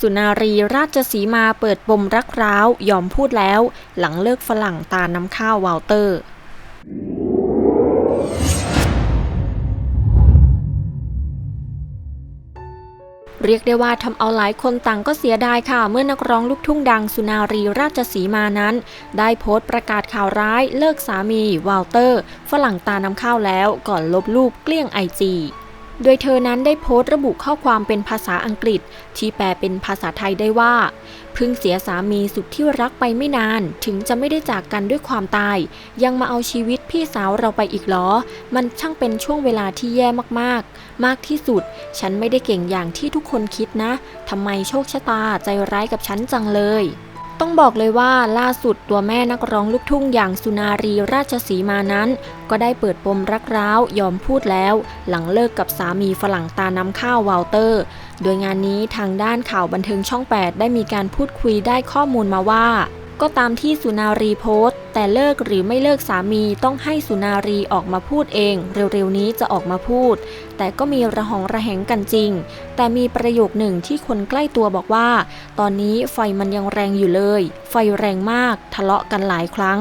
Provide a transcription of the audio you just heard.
สุนารีราชสีมาเปิดปมรักร้าว ยอมพูดแล้ว หลังเลิกฝรั่งตาน้ำข้าววาลเตอร์เรียกได้ว่าทำเอาหลายคนต่างก็เสียดายค่ะ เมื่อนักร้องลูกทุ่งดังสุนารีราชสีมานั้น ได้โพสต์ประกาศข่าวร้ายเลิกสามีวาลเตอร์ ฝรั่งตาน้ำข้าวแล้วก่อนลบรูปเกลี้ยงไอจี โดยเธอนั้นได้โพสต์ระบุข้อความเป็นภาษาอังกฤษ ที่แปลเป็นภาษาไทยได้ว่า เพิ่งเสียสามีสุดที่รักไปไม่นาน ถึงจะไม่ได้จากกันด้วยความตาย ยังมาเอาชีวิตพี่สาวเราไปอีกหรอ มันช่างเป็นช่วงเวลาที่แย่มากๆ มากที่สุด ฉันไม่ได้เก่งอย่างที่ทุกคนคิดนะทำไมโชคชะตาใจร้ายกับฉันจังเลย ต้องบอกเลยว่าล่าสุดตัวแม่นักร้องลูกทุ่งอย่างสุนารีราชสีมานั้น ก็ได้เปิดปมรักร้าวยอมพูดแล้ว หลังเลิกกับสามีฝรั่งตาน้ำข้าววาลเตอร์ โดยงานนี้ทางด้านข่าวบันเทิงช่อง 8 ได้มีการพูดคุยได้ข้อมูลมาว่า ก็ตามที่สุนารีโพสต์ แต่เลิกหรือไม่เลิกสามีต้องให้สุนารีออกมาพูดเอง เร็วๆนี้จะออกมาพูด แต่ก็มีระหองระแหงกันจริง แต่มีประโยคหนึ่งที่คนใกล้ตัวบอกว่า ตอนนี้ไฟมันยังแรงอยู่เลย ไฟแรงมากทะเลาะกันหลายครั้ง